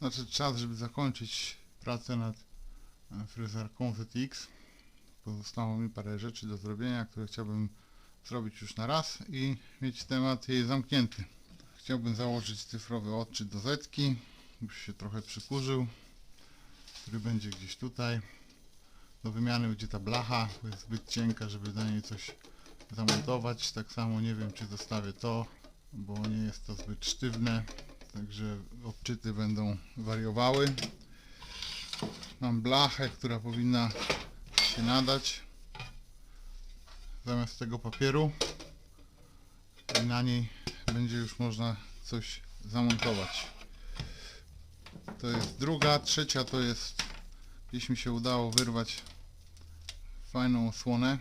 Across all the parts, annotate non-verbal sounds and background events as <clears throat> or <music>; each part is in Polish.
Znaczy czas, żeby zakończyć pracę nad e, fryzarką ZX. Pozostało mi parę rzeczy do zrobienia, które chciałbym zrobić już na raz i mieć temat jej zamknięty. Chciałbym założyć cyfrowy odczyt do Zetki, już się trochę przykurzył, który będzie gdzieś tutaj. Do wymiany będzie ta blacha, bo jest zbyt cienka, żeby do niej coś zamontować. Tak samo nie wiem, czy zostawię to, bo nie jest to zbyt sztywne, także odczyty będą wariowały. Mam blachę, która powinna się nadać zamiast tego papieru i na niej będzie już można coś zamontować. To jest druga, trzecia to jest gdzieś mi się udało wyrwać fajną osłonę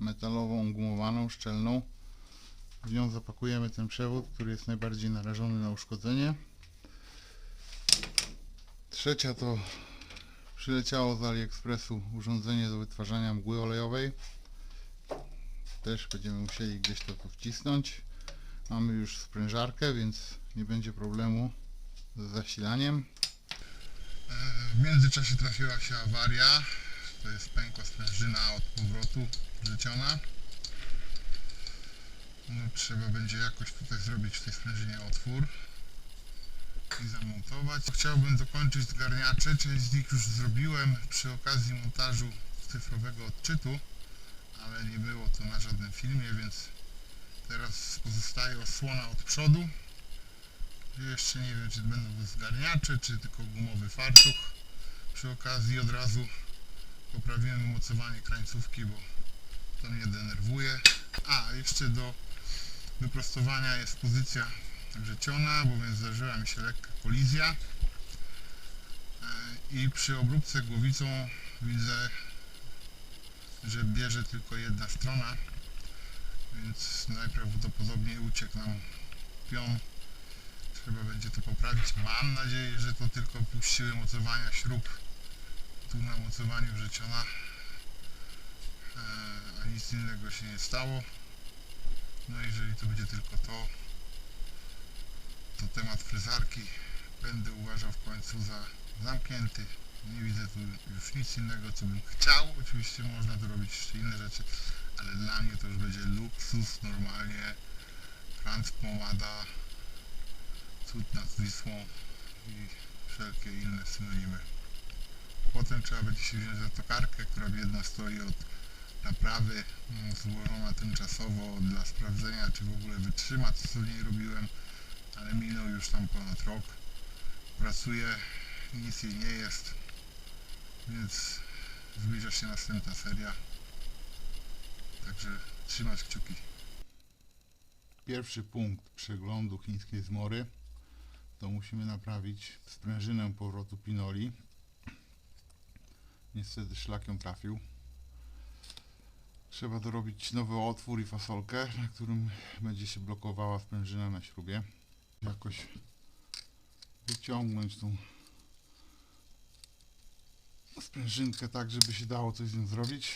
metalową, gumowaną, szczelną. W nią zapakujemy ten przewód, który jest najbardziej narażony na uszkodzenie. Trzecia to przyleciało z AliExpressu urządzenie do wytwarzania mgły olejowej. Też będziemy musieli gdzieś to tu wcisnąć. Mamy już sprężarkę, więc nie będzie problemu z zasilaniem. W międzyczasie trafiła się awaria. To jest pękła sprężyna od powrotu wrzuciona. Trzeba będzie jakoś tutaj zrobić w tej sprężynie otwór i zamontować. Chciałbym dokończyć zgarniacze, część z nich już zrobiłem przy okazji montażu cyfrowego odczytu, ale nie było to na żadnym filmie, więc teraz pozostaje osłona od przodu. Jeszcze nie wiem, czy będą zgarniacze, czy tylko gumowy fartuch. Przy okazji od razu poprawiłem mocowanie krańcówki, bo to mnie denerwuje. A, jeszcze do wyprostowania jest pozycja wrzeciona, bowiem zdarzyła mi się lekka kolizja. E, I przy obróbce głowicą widzę, że bierze tylko jedna strona, więc najprawdopodobniej uciekł nam pion. Trzeba będzie to poprawić. Mam nadzieję, że to tylko puściły mocowania śrub tu na mocowaniu wrzeciona, e, a nic innego się nie stało. No jeżeli to będzie tylko to, to temat fryzarki będę uważał w końcu za zamknięty. Nie widzę tu już nic innego, co bym chciał. Oczywiście można tu robić jeszcze inne rzeczy, ale dla mnie to już będzie luksus normalnie. Franz pomada, cud nad Wisłą i wszelkie inne synonimy. Potem trzeba będzie się wziąć za tokarkę, która biedna stoi od naprawy, mm, złożona tymczasowo dla sprawdzenia, czy w ogóle wytrzyma, co w niej robiłem, ale minął już tam ponad rok. Pracuje, nic jej nie jest, więc zbliża się następna seria. Także trzymać kciuki. Pierwszy punkt przeglądu chińskiej zmory to musimy naprawić sprężynę powrotu pinoli. Niestety szlak ją trafił. Trzeba dorobić nowy otwór i fasolkę, na którym będzie się blokowała sprężyna na śrubie. Jakoś wyciągnąć tą sprężynkę tak, żeby się dało coś z nią zrobić.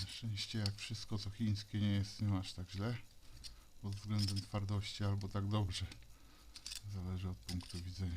Na szczęście jak wszystko co chińskie nie jest z nią aż tak źle. Pod względem twardości albo tak dobrze. Zależy od punktu widzenia.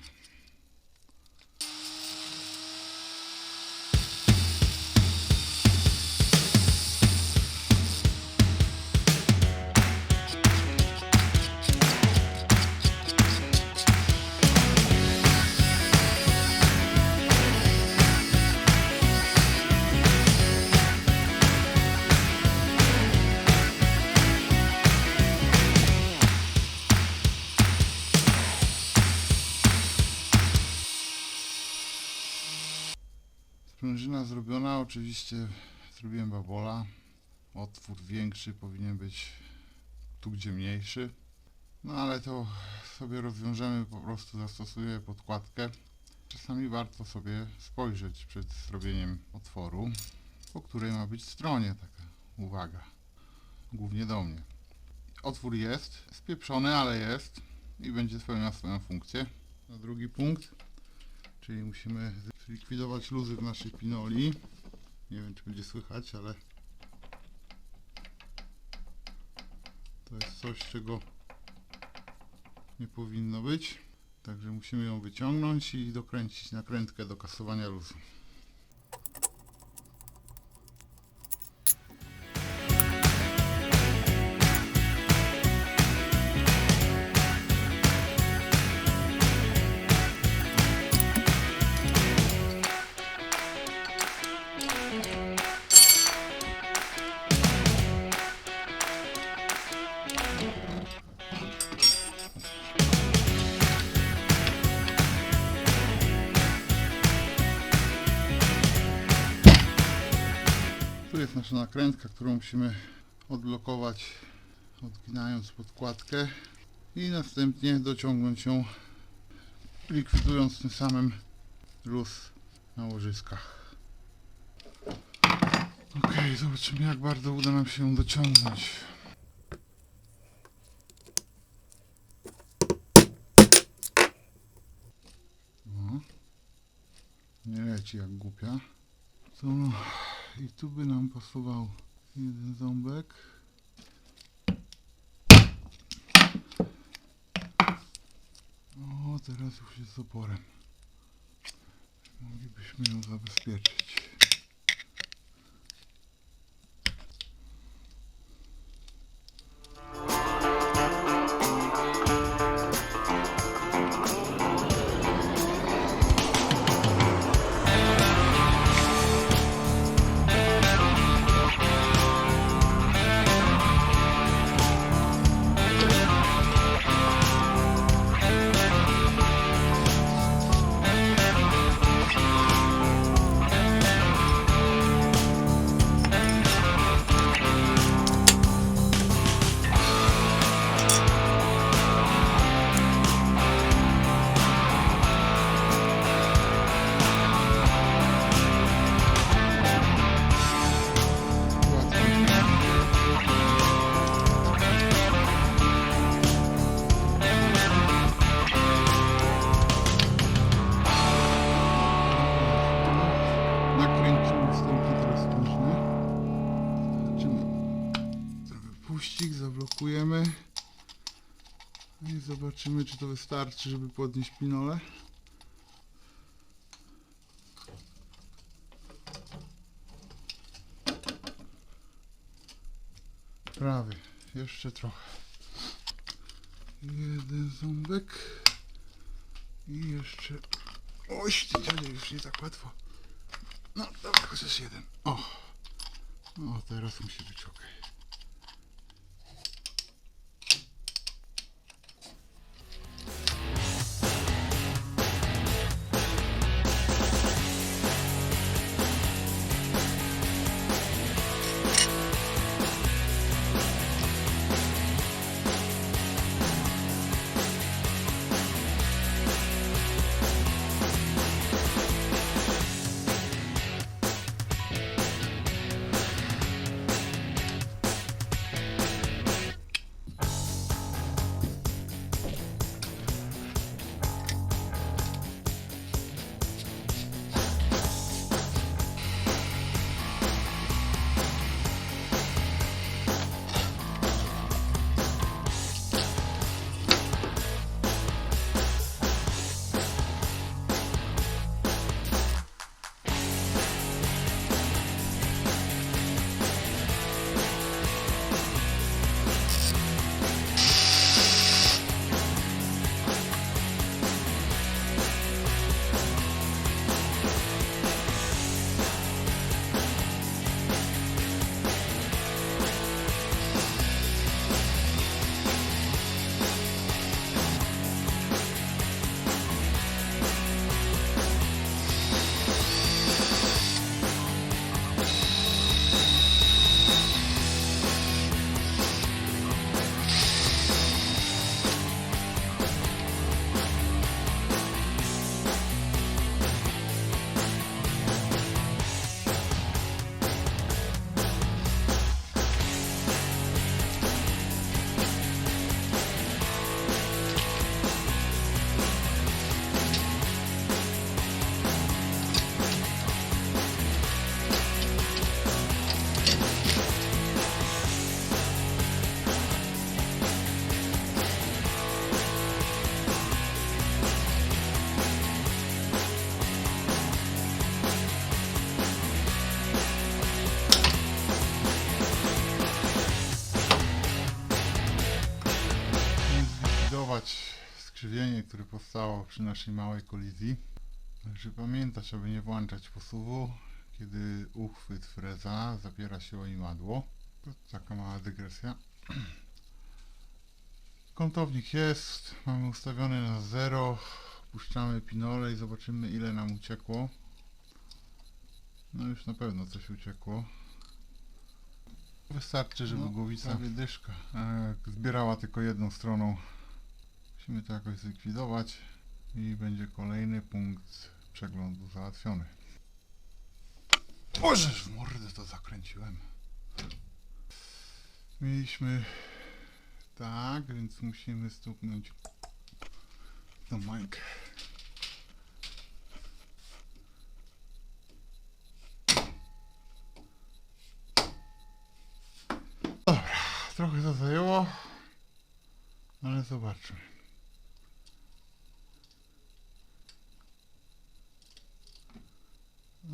Oczywiście zrobiłem babola. Otwór większy powinien być tu gdzie mniejszy. No ale to sobie rozwiążemy, po prostu zastosuję podkładkę. Czasami warto sobie spojrzeć przed zrobieniem otworu, po której ma być stronie taka uwaga. Głównie do mnie. Otwór jest, spieprzony, ale jest i będzie spełniał swoją funkcję. Na drugi punkt Czyli musimy zlikwidować luzy w naszej pinoli. Nie wiem czy będzie słychać, ale to jest coś czego nie powinno być. Także musimy ją wyciągnąć i dokręcić nakrętkę do kasowania luzu. Nasza nakrętka, którą musimy odblokować odginając podkładkę i następnie dociągnąć ją likwidując tym samym luz na łożyskach. Ok, zobaczymy jak bardzo uda nam się ją dociągnąć. Nie leci jak głupia. To i tu by nam pasował jeden ząbek. O, teraz już jest z oporem. Moglibyśmy ją zabezpieczyć. Zobaczymy, czy to wystarczy, żeby podnieść pinolę. Prawie, jeszcze trochę. Jeden ząbek. I jeszcze. Oś, ty już nie tak łatwo. No, dobra, chociaż jeden. O! No, teraz musi być ok. Wyeliminować skrzywienie, które powstało przy naszej małej kolizji. Należy pamiętać, aby nie włączać posuwu, kiedy uchwyt freza zapiera się o imadło. To taka mała dygresja. <clears throat> Kątownik jest, mamy ustawiony na 0. Puszczamy pinole i zobaczymy ile nam uciekło. No już na pewno coś uciekło. Wystarczy, żeby No, głowica prawie dyszka e, zbierała tylko jedną stroną. Musimy to jakoś zlikwidować i będzie kolejny punkt przeglądu załatwiony. Bożeż w mordę to zakręciłem. Mieliśmy tak, więc musimy stuknąć tą mańkę. Dobra, trochę to zajęło, ale zobaczmy.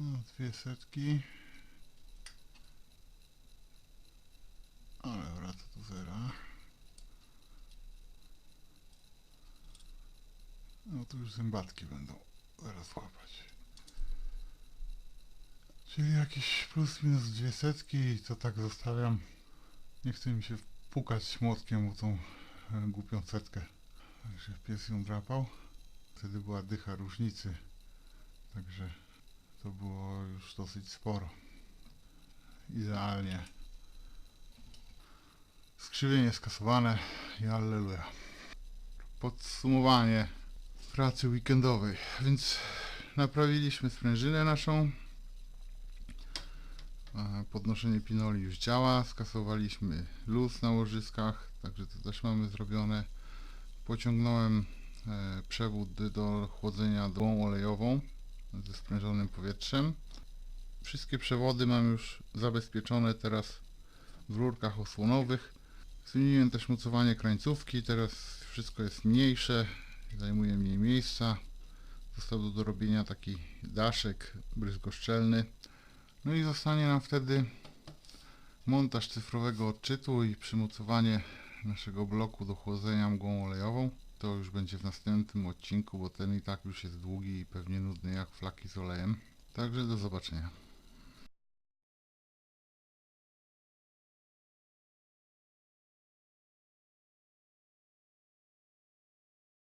No, dwie setki. Ale wraca do zera. No to już zębatki będą zaraz łapać. Czyli jakieś plus minus dwie setki i to tak zostawiam. Nie chce mi się pukać młotkiem o tą e, głupią setkę. Także pies ją drapał. Wtedy była dycha różnicy. Także to było już dosyć sporo. Idealnie. Skrzywienie skasowane i alleluja. Podsumowanie pracy weekendowej. Więc naprawiliśmy sprężynę naszą. Podnoszenie pinoli już działa. Skasowaliśmy luz na łożyskach, także to też mamy zrobione. Pociągnąłem e, przewód do chłodzenia dłą olejową ze sprężonym powietrzem. Wszystkie przewody mam już zabezpieczone teraz w rurkach osłonowych. Zmieniłem też mocowanie krańcówki, teraz wszystko jest mniejsze, zajmuje mniej miejsca. Został do dorobienia taki daszek bryzgoszczelny. No i zostanie nam wtedy montaż cyfrowego odczytu i przymocowanie naszego bloku do chłodzenia mgłą olejową. To już będzie w następnym odcinku, bo ten i tak już jest długi i pewnie nudny jak flaki z olejem. Także do zobaczenia.